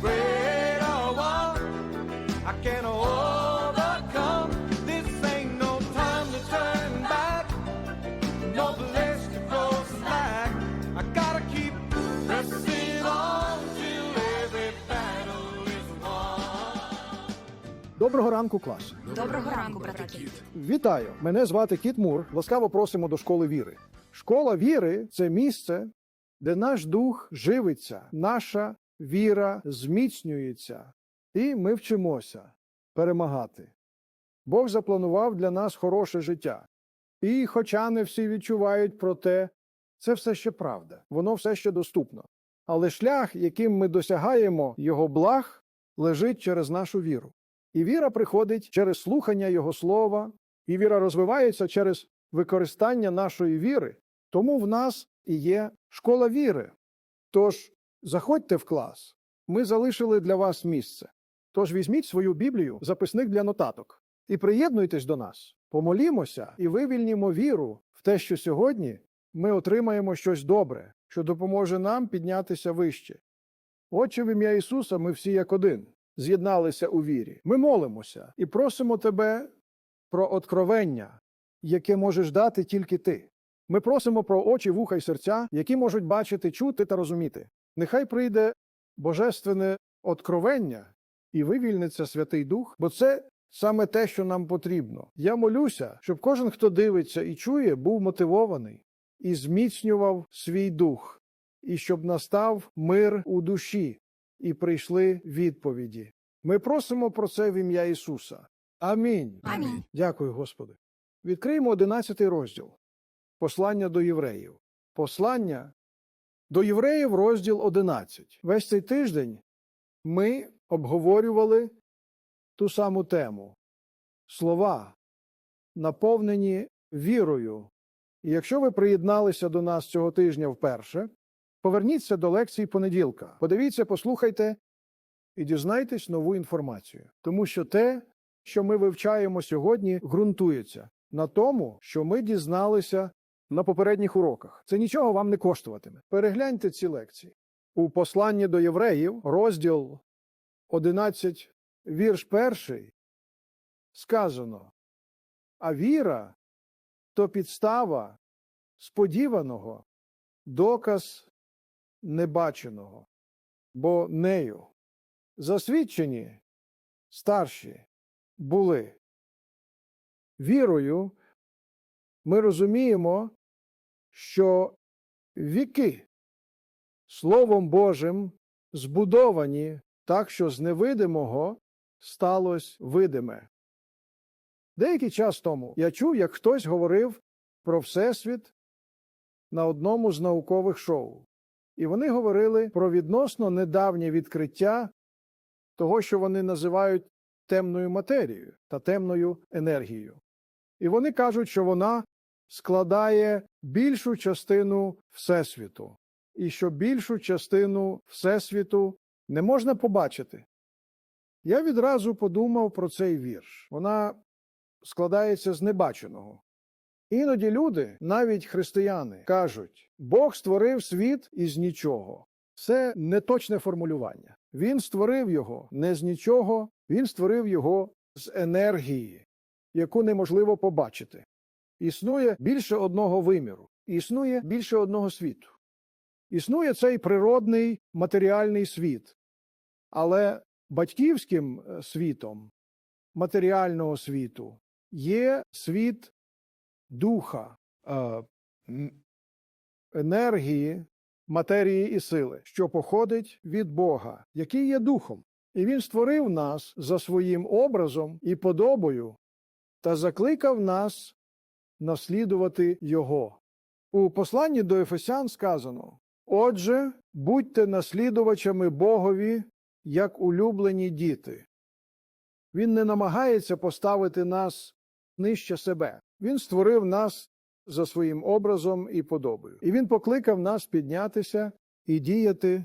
great or what I can overcome. This ain't no time to turn back, no place to go slack. I gotta keep pressing on till every battle is won. Доброго ранку, клас. Доброго ранку, брате Кіт. Вітаю! Мене звати Кіт Мур. Ласкаво просимо до школи віри. Школа віри це місце, де наш дух живиться, наша віра зміцнюється, і ми вчимося перемагати. Бог запланував для нас хороше життя. І, хоча не всі відчувають про те, це все ще правда, воно все ще доступно. Але шлях, яким ми досягаємо його благ, лежить через нашу віру. І віра приходить через слухання Його слова, і віра розвивається через використання нашої віри. Тому в нас і є школа віри. Тож заходьте в клас. Ми залишили для вас місце. Тож візьміть свою Біблію, записник для нотаток, і приєднуйтесь до нас. Помолімося і вивільнімо віру в те, що сьогодні ми отримаємо щось добре, що допоможе нам піднятися вище. Отче, в ім'я Ісуса, ми всі як один з'єдналися у вірі. Ми молимося і просимо Тебе про откровення, яке можеш дати тільки ти. Ми просимо про очі, вуха й серця, які можуть бачити, чути та розуміти. Нехай прийде божественне откровення і вивільниться Святий Дух, бо це саме те, що нам потрібно. Я молюся, щоб кожен, хто дивиться і чує, був мотивований і зміцнював свій дух, і щоб настав мир у душі, і прийшли відповіді. Ми просимо про це в ім'я Ісуса. Амінь. Амінь. Дякую, Господи. Відкриємо 11 розділ. Послання до євреїв. Послання до євреїв, розділ 11. Весь цей тиждень ми обговорювали ту саму тему. Слова, наповнені вірою. І якщо ви приєдналися до нас цього тижня вперше, поверніться до лекції понеділка. Подивіться, послухайте і дізнайтесь нову інформацію. Тому що те, що ми вивчаємо сьогодні, ґрунтується на тому, що ми дізналися на попередніх уроках. Це нічого вам не коштуватиме. Перегляньте ці лекції. У посланні до євреїв, розділ 11, вірш перший, сказано: А віра то підстава сподіваного, доказ небаченого, бо нею засвідчені старші були. Вірою ми розуміємо, що віки Словом Божим збудовані так, що з невидимого сталося видиме. Деякий час тому я чув, як хтось говорив про Всесвіт на одному з наукових шоу. І вони говорили про відносно недавнє відкриття того, що вони називають темною матерією та темною енергією. І вони кажуть, що вона складає більшу частину Всесвіту, і що більшу частину Всесвіту не можна побачити. Я відразу подумав про цей вірш. Вона складається з небаченого. Іноді люди, навіть християни, кажуть, Бог створив світ із нічого. Це неточне формулювання. Він створив його не з нічого, він створив його з енергії, яку неможливо побачити. Існує більше одного виміру, існує більше одного світу. Існує цей природний матеріальний світ, але батьківським е, світом матеріального світу є світ духа, е, енергії, матерії і сили, що походить від Бога, який є духом. І він створив нас за своїм образом і подобою та закликав нас наслідувати Його. У посланні до Ефесян сказано: Отже, будьте наслідувачами Богові, як улюблені діти. Він не намагається поставити нас нижче себе. Він створив нас за своїм образом і подобою. І він покликав нас піднятися і діяти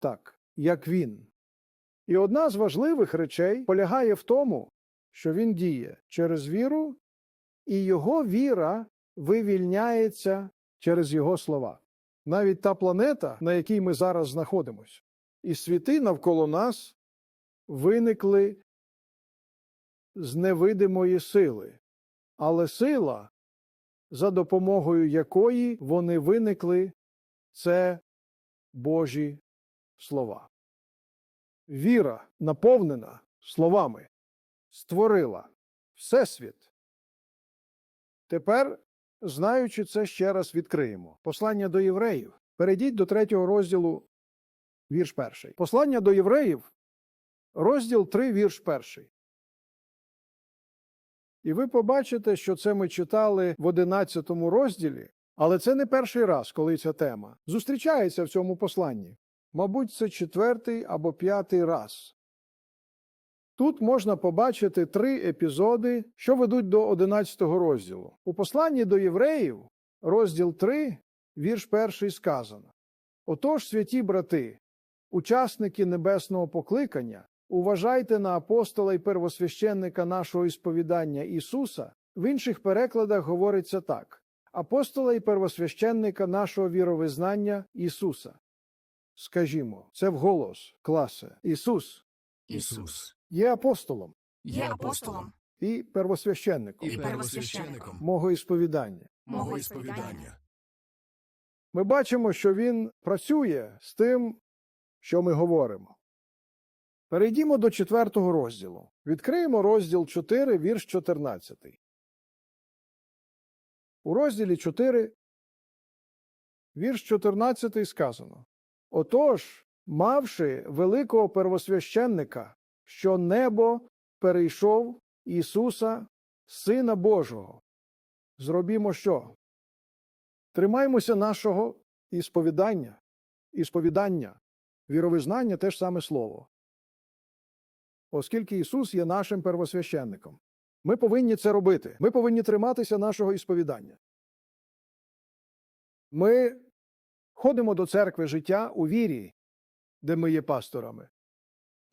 так, як він. І одна з важливих речей полягає в тому, що він діє через віру, і його віра вивільняється через його слова. Навіть та планета, на якій ми зараз знаходимося, і світи навколо нас виникли з невидимої сили, але сила, за допомогою якої вони виникли, це Божі слова. Віра, наповнена словами, створила Всесвіт. Тепер, знаючи це, ще раз відкриємо. Послання до євреїв. Перейдіть до третього розділу, вірш перший. Послання до євреїв, розділ 3, вірш перший. І ви побачите, що це ми читали в 11 розділі, але це не перший раз, коли ця тема зустрічається в цьому посланні. Мабуть, це четвертий або п'ятий раз. Тут можна побачити три епізоди, що ведуть до 11 розділу. У посланні до євреїв, розділ 3, вірш перший сказано: Отож, святі брати, учасники небесного покликання, уважайте на апостола і первосвященника нашого ісповідання Ісуса. В інших перекладах говориться так: апостола і первосвященника нашого віровизнання Ісуса. Скажімо, це вголос, класе. Ісус Ісус є апостолом є апостолом і первосвященником і первосвященником мого ісповідання. мого ісповідання. Ми бачимо, що він працює з тим, що ми говоримо. Перейдімо до четвертого розділу. Відкриємо розділ 4, вірш 14. У розділі 4, вірш 14 сказано: Отож, мавши великого первосвященника, що небо перейшов Ісуса, Сина Божого. Зробімо що? Тримаймося нашого ісповідання, ісповідання, віровизнання те ж саме слово. Оскільки Ісус є нашим первосвященником. Ми повинні це робити. Ми повинні триматися нашого ісповідання. Ми ходимо до церкви життя у вірі, де ми є пасторами.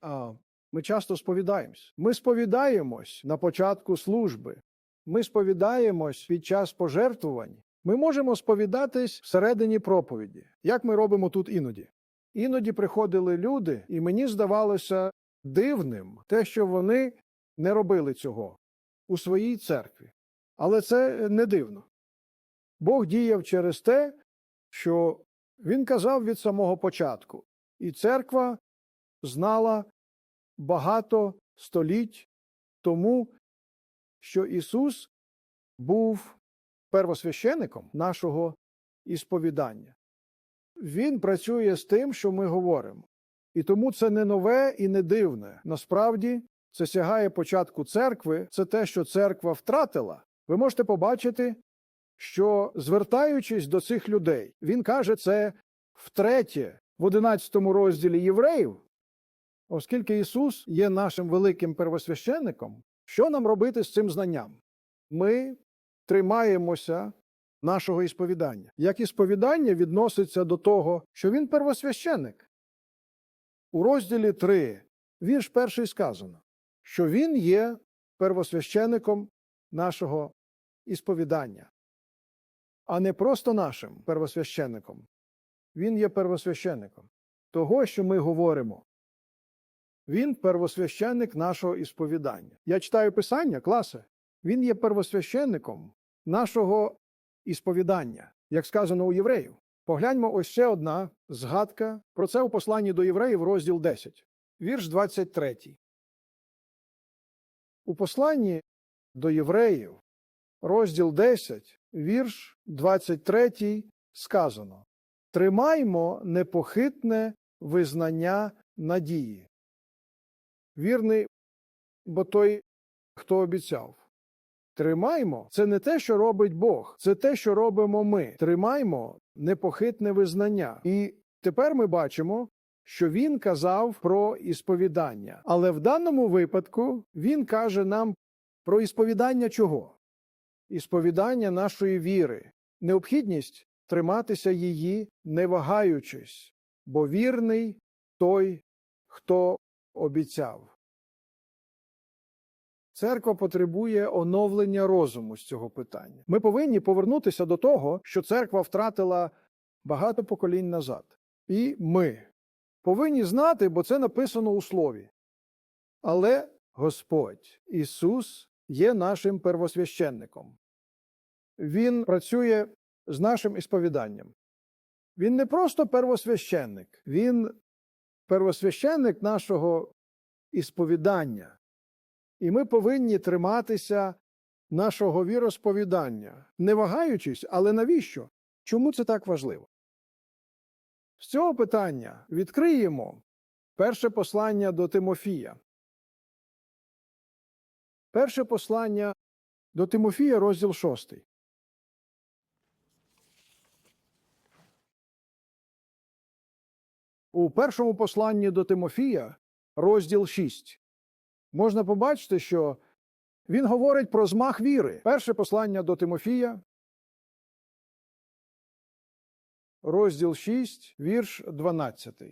А ми часто сповідаємось. Ми сповідаємось на початку служби. Ми сповідаємось під час пожертвувань. Ми можемо сповідатись всередині проповіді, як ми робимо тут іноді. Іноді приходили люди, і мені здавалося дивним те, що вони не робили цього у своїй церкві. Але це не дивно. Бог діяв через те, що Він казав від самого початку, і церква знала багато століть тому, що Ісус був первосвященником нашого ісповідання. Він працює з тим, що ми говоримо. І тому це не нове і не дивне. Насправді, це сягає початку церкви, це те, що церква втратила. Ви можете побачити, що звертаючись до цих людей, він каже це втретє в 11 розділі євреїв, оскільки Ісус є нашим великим первосвященником, що нам робити з цим знанням? Ми тримаємося нашого ісповідання. Як ісповідання відноситься до того, що він первосвященник. У розділі 3, вірш перший сказано, що він є первосвященником нашого ісповідання, а не просто нашим первосвященником. Він є первосвященником того, що ми говоримо. Він первосвященник нашого ісповідання. Я читаю Писання, класе. Він є первосвященником нашого ісповідання, як сказано у євреїв. Погляньмо ось ще одна згадка про це у посланні до євреїв, розділ 10, вірш 23. У посланні до євреїв, розділ 10, вірш 23 сказано: Тримаймо непохитне визнання надії. Вірний, бо той, хто обіцяв. Тримаймо це не те, що робить Бог, це те, що робимо ми. Тримаймо непохитне визнання. І тепер ми бачимо, що він казав про ісповідання. Але в даному випадку він каже нам про ісповідання чого? Ісповідання нашої віри, необхідність триматися її, не вагаючись, бо вірний той, хто обіцяв. Церква потребує оновлення розуму з цього питання. Ми повинні повернутися до того, що церква втратила багато поколінь назад. І ми повинні знати, бо це написано у слові. Але Господь Ісус є нашим первосвященником. Він працює з нашим ісповіданням. Він не просто первосвященник, він первосвященник нашого ісповідання. І ми повинні триматися нашого віросповідання, не вагаючись, але навіщо? Чому це так важливо? З цього питання відкриємо перше послання до Тимофія. Перше послання до Тимофія, розділ 6. У першому посланні до Тимофія, розділ 6, можна побачити, що він говорить про змах віри. Перше послання до Тимофія, розділ 6, вірш 12.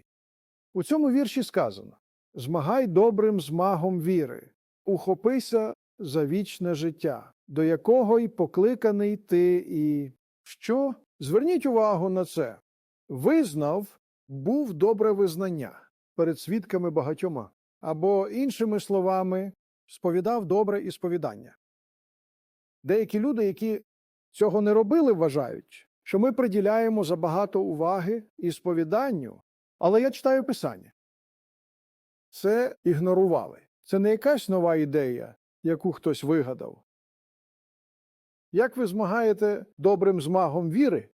У цьому вірші сказано: Змагай добрим змагом віри, ухопися за вічне життя, до якого й покликаний ти і що? Зверніть увагу на це. Визнав, був добре визнання перед свідками багатьома, або, іншими словами, сповідав добре і сповідання. Деякі люди, які цього не робили, вважають, що ми приділяємо забагато уваги і сповіданню, але я читаю писання. Це ігнорували. Це не якась нова ідея, яку хтось вигадав. Як ви змагаєте добрим змагом віри?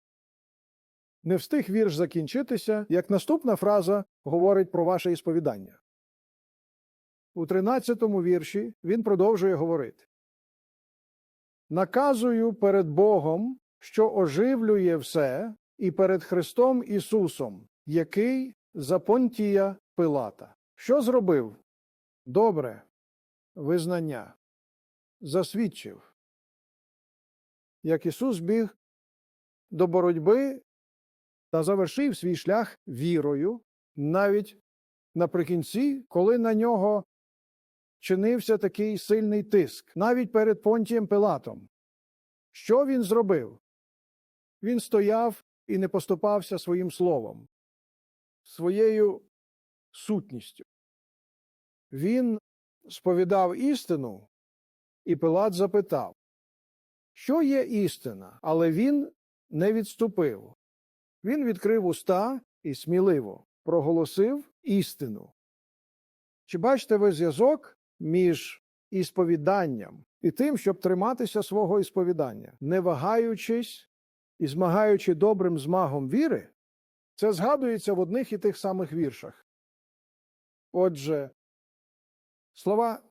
Не встиг вірш закінчитися, як наступна фраза говорить про ваше ісповідання. У 13-му вірші він продовжує говорити Наказую перед Богом, що оживлює все, і перед Христом Ісусом, який за Понтія Пилата. Що зробив? Добре, визнання. Засвідчив. Як Ісус біг до боротьби та завершив свій шлях вірою, навіть наприкінці, коли на нього чинився такий сильний тиск, навіть перед Понтієм Пилатом. Що він зробив? Він стояв і не поступався своїм словом, своєю сутністю. Він сповідав істину, і Пилат запитав, що є істина, але він не відступив. Він відкрив уста і сміливо проголосив істину. Чи бачите ви зв'язок між ісповіданням і тим, щоб триматися свого ісповідання, не вагаючись і змагаючи добрим змагом віри, це згадується в одних і тих самих віршах. Отже, слова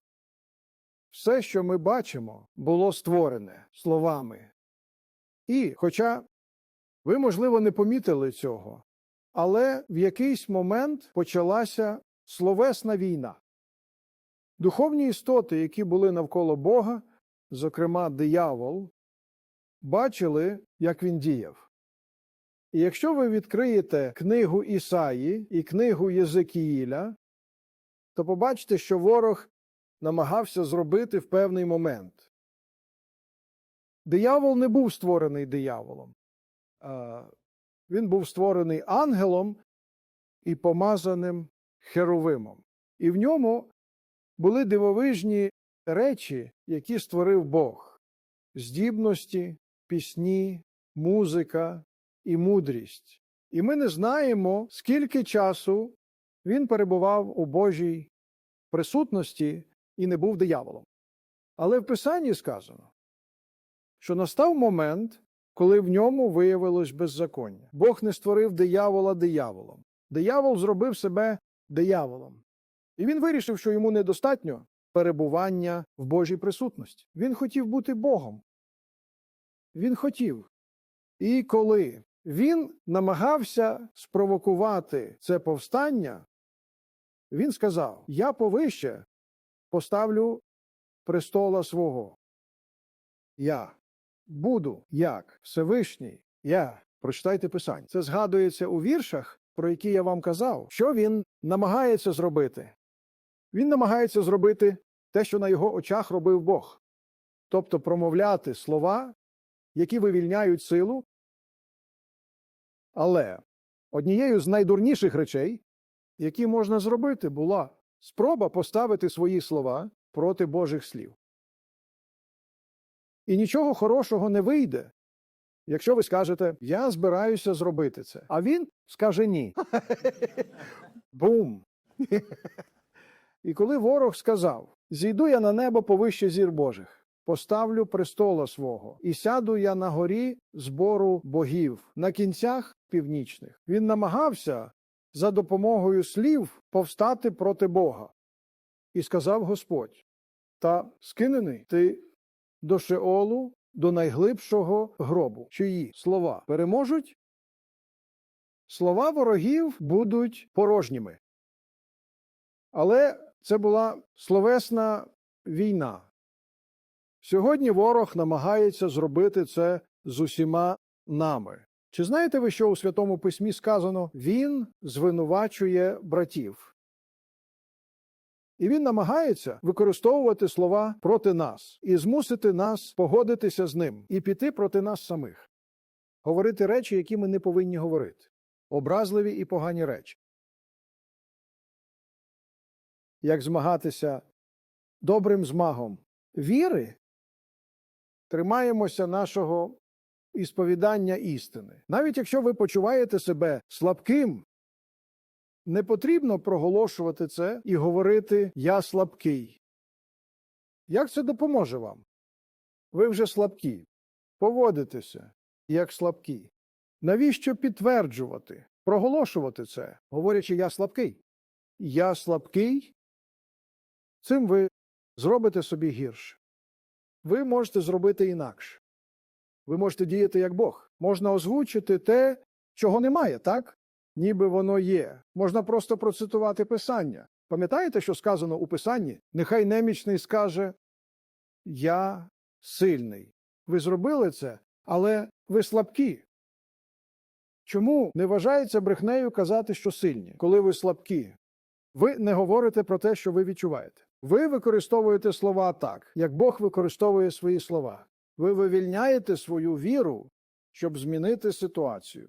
все, що ми бачимо, було створене словами. І, хоча ви, можливо, не помітили цього, але в якийсь момент почалася словесна війна. Духовні істоти, які були навколо Бога, зокрема диявол, бачили, як він діяв. І якщо ви відкриєте книгу Ісаї і книгу Єзекіїля, то побачите, що ворог намагався зробити в певний момент. Диявол не був створений дияволом. Він був створений ангелом і помазаним херовимом. І в ньому були дивовижні речі, які створив Бог: здібності, пісні, музика і мудрість. І ми не знаємо, скільки часу він перебував у Божій присутності і не був дияволом. Але в Писанні сказано, що настав момент, коли в ньому виявилось беззаконня. Бог не створив диявола дияволом. Диявол зробив себе дияволом. І він вирішив, що йому недостатньо перебування в Божій присутності. Він хотів бути Богом. Він хотів. І коли він намагався спровокувати це повстання, він сказав: Я повище поставлю престола свого. Я буду як Всевишній. Я. Прочитайте Писання. Це згадується у віршах, про які я вам казав, що він намагається зробити. Він намагається зробити те, що на його очах робив Бог, тобто промовляти слова, які вивільняють силу. Але однією з найдурніших речей, які можна зробити, була спроба поставити свої слова проти Божих слів. І нічого хорошого не вийде, якщо ви скажете, я збираюся зробити це, а він скаже ні. Бум! І коли ворог сказав: Зійду я на небо повище зір Божих, поставлю престола свого, і сяду я на горі збору богів на кінцях північних. Він намагався за допомогою слів повстати проти Бога. І сказав Господь: Та скинений ти до Шеолу, до найглибшого гробу, чиї слова переможуть? Слова ворогів будуть порожніми. Але це була словесна війна. Сьогодні ворог намагається зробити це з усіма нами. Чи знаєте ви, що у Святому Письмі сказано Він звинувачує братів? І він намагається використовувати слова проти нас і змусити нас погодитися з ним і піти проти нас самих, говорити речі, які ми не повинні говорити, образливі і погані речі. Як змагатися добрим змагом віри, тримаємося нашого ісповідання істини. Навіть якщо ви почуваєте себе слабким, не потрібно проголошувати це і говорити Я слабкий. Як це допоможе вам? Ви вже слабкі. Поводитеся як слабкі. Навіщо підтверджувати, проголошувати це, говорячи Я слабкий? Я слабкий? Цим ви зробите собі гірше. Ви можете зробити інакше. Ви можете діяти як Бог. Можна озвучити те, чого немає, так? Ніби воно є. Можна просто процитувати Писання. Пам'ятаєте, що сказано у Писанні? Нехай немічний скаже Я сильний. Ви зробили це, але ви слабкі. Чому не вважається брехнею казати, що сильні, коли ви слабкі? Ви не говорите про те, що ви відчуваєте. Ви використовуєте слова так, як Бог використовує свої слова. Ви вивільняєте свою віру, щоб змінити ситуацію.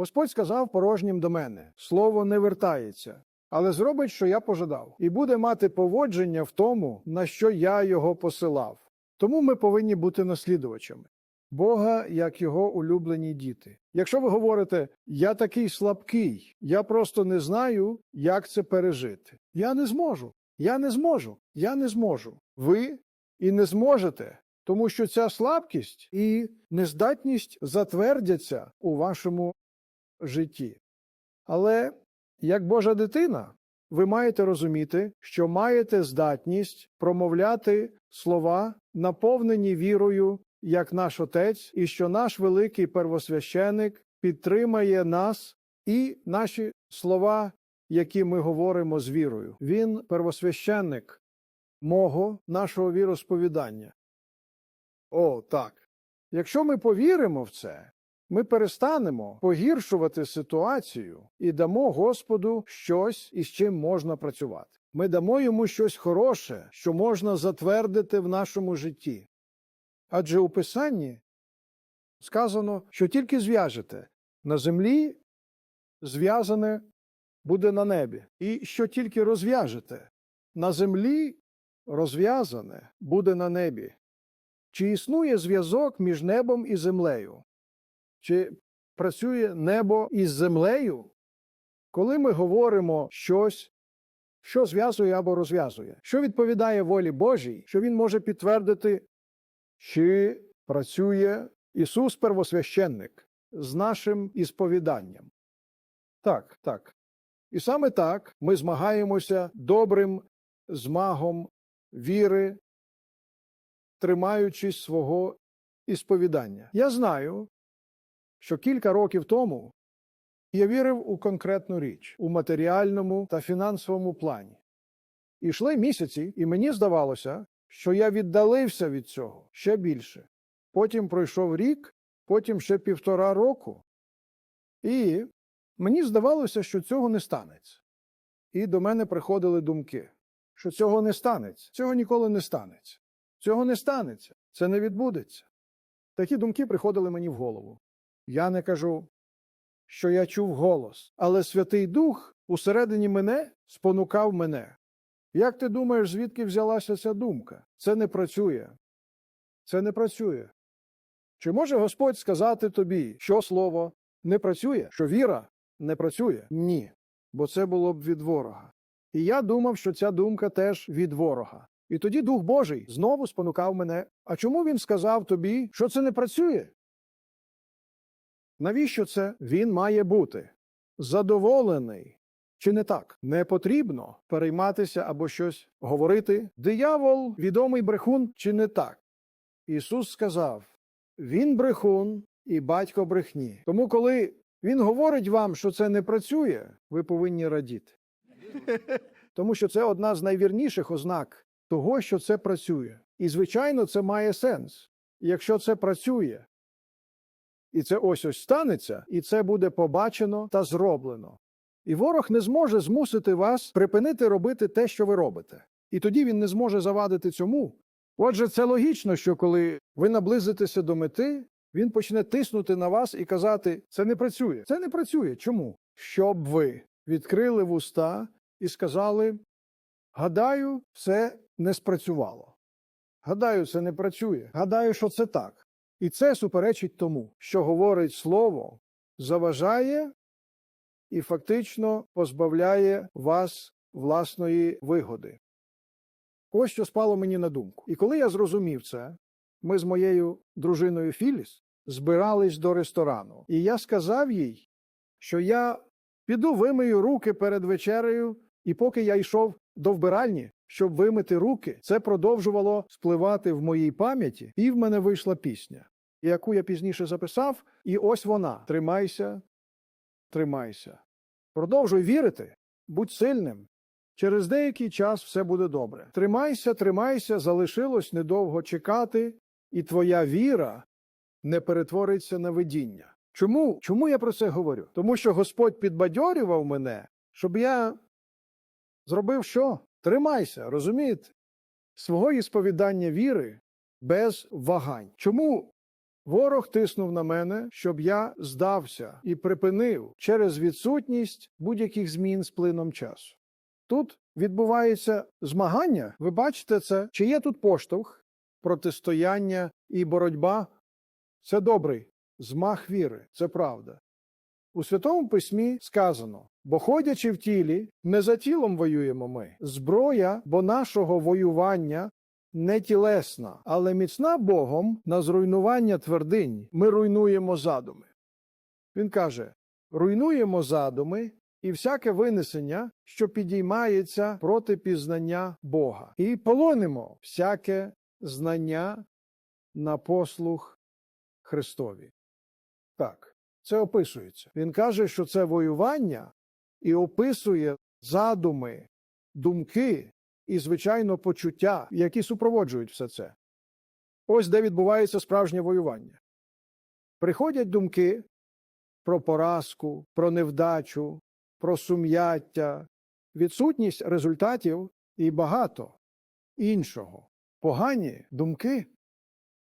Господь сказав порожнім до мене слово не вертається, але зробить, що я пожадав, і буде мати поводження в тому, на що я його посилав. Тому ми повинні бути наслідувачами Бога як його улюблені діти. Якщо ви говорите, я такий слабкий, я просто не знаю, як це пережити. Я не зможу, я не зможу, я не зможу. Ви і не зможете, тому що ця слабкість і нездатність затвердяться у вашому житті. Але як Божа дитина, ви маєте розуміти, що маєте здатність промовляти слова, наповнені вірою, як наш Отець, і що наш великий первосвященик підтримає нас і наші слова, які ми говоримо з вірою. Він первосвященник мого нашого віросповідання. О, так. Якщо ми повіримо в це, ми перестанемо погіршувати ситуацію і дамо Господу щось, із чим можна працювати. Ми дамо йому щось хороше, що можна затвердити в нашому житті. Адже у Писанні сказано, що тільки зв'яжете на землі, зв'язане буде на небі, і що тільки розв'яжете на землі, розв'язане буде на небі. Чи існує зв'язок між небом і землею? Чи працює небо із землею? Коли ми говоримо щось, що зв'язує або розв'язує, що відповідає волі Божій, що Він може підтвердити, чи працює Ісус Первосвященник з нашим ісповіданням? Так, так. І саме так ми змагаємося добрим змагом віри, тримаючись свого ісповідання. Я знаю, що кілька років тому я вірив у конкретну річ у матеріальному та фінансовому плані. І йшли місяці, і мені здавалося, що я віддалився від цього ще більше. Потім пройшов рік, потім ще півтора року, і мені здавалося, що цього не станеться. І до мене приходили думки, що цього не станеться, цього ніколи не станеться, цього не станеться, це не відбудеться. Такі думки приходили мені в голову. Я не кажу, що я чув голос, але Святий Дух усередині мене спонукав мене. Як ти думаєш, звідки взялася ця думка? Це не працює. Це не працює. Чи може Господь сказати тобі, що слово не працює, що віра не працює? Ні, бо це було б від ворога. І я думав, що ця думка теж від ворога. І тоді Дух Божий знову спонукав мене. А чому він сказав тобі, що це не працює? Навіщо це він має бути? Задоволений. Чи не так? Не потрібно перейматися або щось говорити. Диявол відомий брехун, чи не так? Ісус сказав: Він брехун і батько брехні. Тому, коли Він говорить вам, що це не працює, ви повинні радіти. Тому що це одна з найвірніших ознак того, що це працює. І, звичайно, це має сенс. Якщо це працює, і це ось ось станеться, і це буде побачено та зроблено. І ворог не зможе змусити вас припинити робити те, що ви робите. І тоді він не зможе завадити цьому. Отже, це логічно, що коли ви наблизитеся до мети, він почне тиснути на вас і казати: це не працює. Це не працює. Чому? Щоб ви відкрили вуста і сказали: гадаю, це не спрацювало. Гадаю, це не працює. Гадаю, що це так. І це суперечить тому, що говорить слово, заважає і фактично позбавляє вас власної вигоди. Ось що спало мені на думку. І коли я зрозумів це, ми з моєю дружиною Філіс збирались до ресторану, і я сказав їй, що я піду вимию руки перед вечерею, і поки я йшов до вбиральні, щоб вимити руки, це продовжувало спливати в моїй пам'яті, і в мене вийшла пісня, яку я пізніше записав, і ось вона: Тримайся, тримайся. Продовжуй вірити, будь сильним. Через деякий час все буде добре. Тримайся, тримайся, залишилось недовго чекати, і твоя віра не перетвориться на видіння. Чому? Чому я про це говорю? Тому що Господь підбадьорював мене, щоб я зробив що? Тримайся, розумієте? Свого сповідання віри без вагань. Чому ворог тиснув на мене, щоб я здався і припинив через відсутність будь-яких змін з плином часу? Тут відбувається змагання. Ви бачите це? Чи є тут поштовх, протистояння і боротьба? Це добрий змах віри, це правда. У Святому Письмі сказано: бо ходячи в тілі, не за тілом воюємо ми. Зброя, бо нашого воювання не тілесна, але міцна Богом на зруйнування твердинь. Ми руйнуємо задуми. Він каже: руйнуємо задуми і всяке винесення, що підіймається проти пізнання Бога, і полонимо всяке знання на послух Христові. Так, це описується. Він каже, що це воювання і описує задуми, думки і, звичайно, почуття, які супроводжують все це. Ось де відбувається справжнє воювання. Приходять думки про поразку, про невдачу, про сум'яття, відсутність результатів і багато іншого. Погані думки.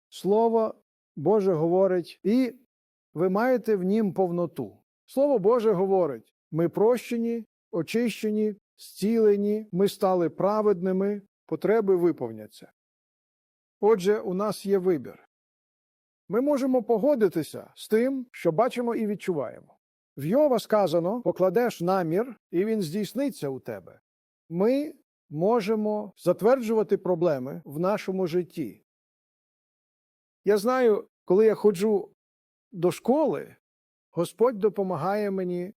Слово Боже говорить, і ви маєте в нім повноту. Слово Боже говорить: ми прощені, очищені, зцілені, ми стали праведними, потреби виповняться. Отже, у нас є вибір. Ми можемо погодитися з тим, що бачимо і відчуваємо. В Йова сказано покладеш намір, і він здійсниться у тебе. Ми можемо затверджувати проблеми в нашому житті. Я знаю, коли я ходжу до школи, Господь допомагає мені.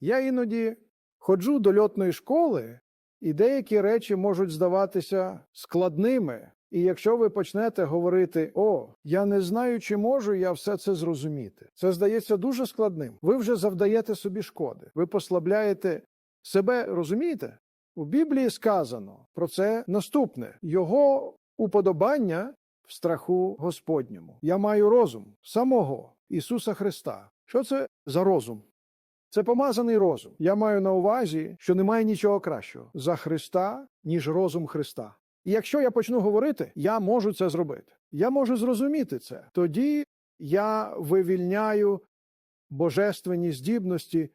Я іноді ходжу до льотної школи, і деякі речі можуть здаватися складними. І якщо ви почнете говорити, о, я не знаю, чи можу я все це зрозуміти, це здається дуже складним. Ви вже завдаєте собі шкоди, ви послабляєте себе, розумієте? У Біблії сказано про це наступне: його уподобання в страху Господньому. Я маю розум самого Ісуса Христа. Що це за розум? Це помазаний розум. Я маю на увазі, що немає нічого кращого за Христа, ніж розум Христа. І якщо я почну говорити, я можу це зробити. Я можу зрозуміти це. Тоді я вивільняю божественні здібності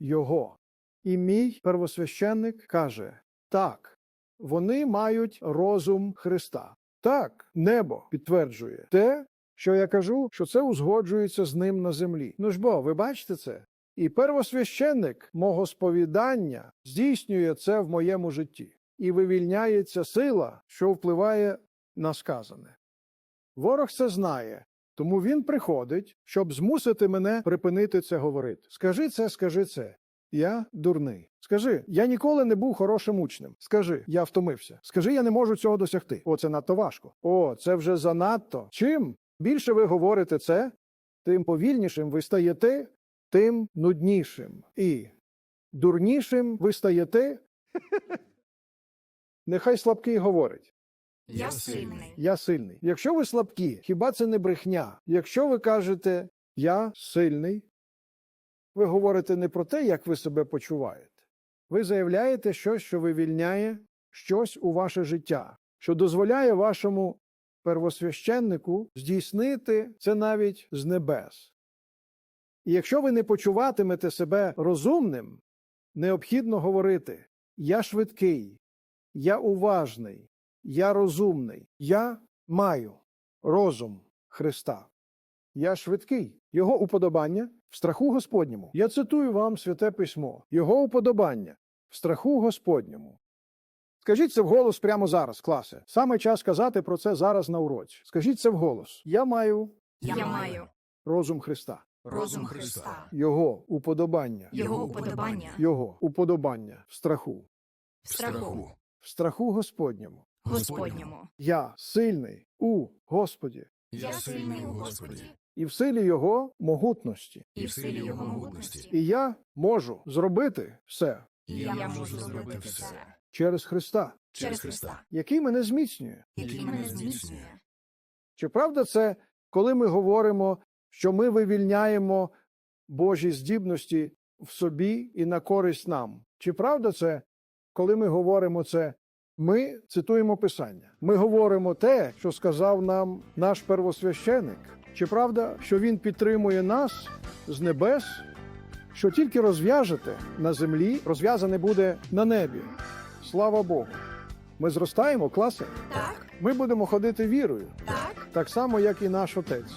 Його. І мій первосвященник каже: так, вони мають розум Христа. Так, небо підтверджує те, що я кажу, що це узгоджується з ним на землі. Ну ж бо, ви бачите це? І первосвященник мого сповідання здійснює це в моєму житті, і вивільняється сила, що впливає на сказане. Ворог це знає, тому він приходить, щоб змусити мене припинити це говорити. Скажи це, скажи це. Я дурний. Скажи, я ніколи не був хорошим учнем. Скажи, я втомився. Скажи, я не можу цього досягти. О, це надто важко. О, це вже занадто. Чим більше ви говорите це, тим повільнішим ви стаєте, тим нуднішим. І дурнішим ви стаєте. Нехай слабкий говорить. Я сильний. Я сильний. Якщо ви слабкі, хіба це не брехня? Якщо ви кажете я сильний, ви говорите не про те, як ви себе почуваєте. Ви заявляєте щось, що вивільняє щось у ваше життя, що дозволяє вашому первосвященнику здійснити це навіть з небес. І якщо ви не почуватимете себе розумним, необхідно говорити Я швидкий, я уважний, я розумний, я маю розум Христа. Я швидкий. Його уподобання в страху Господньому. Я цитую вам святе письмо. Його уподобання в страху Господньому. Скажіть це вголос прямо зараз, класе. Саме час сказати про це зараз на уроці. Скажіть це вголос. Я маю Я маю розум Христа. Розум Христа. Його уподобання. Його уподобання Його уподобання в страху. в страху В страху Господньому. Господньому. Я сильний у Господі Я сильний у Господі і в силі Його могутності. і в силі Його могутності. І я можу зробити все Я можу зробити все через Христа, через Христа, який мене зміцнює. який мене зміцнює. Чи правда це, коли ми говоримо, що ми вивільняємо Божі здібності в собі і на користь нам? Чи правда це, коли ми говоримо це? Ми цитуємо Писання. Ми говоримо те, що сказав нам наш первосвященик. Чи правда, що він підтримує нас з небес, що тільки розв'яжете на землі, розв'язане буде на небі? Слава Богу! Ми зростаємо, класе? Так, Ми будемо ходити вірою, так. так само, як і наш отець.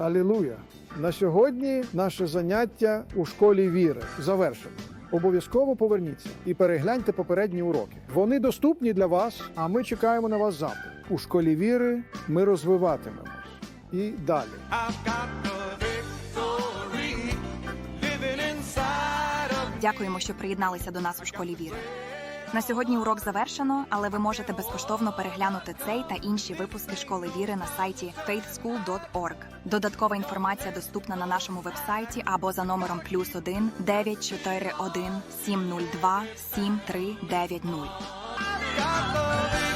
Алілуя! На сьогодні наше заняття у школі віри завершено. Обов'язково поверніться і перегляньте попередні уроки. Вони доступні для вас, а ми чекаємо на вас завтра. У школі віри ми розвиватимемось. І далі. Дякуємо, що приєдналися до нас у школі віри. На сьогодні урок завершено, але ви можете безкоштовно переглянути цей та інші випуски школи віри на сайті faithschool.org. Додаткова інформація доступна на нашому вебсайті або за номером плюс 1 941 702 7390. got the victory.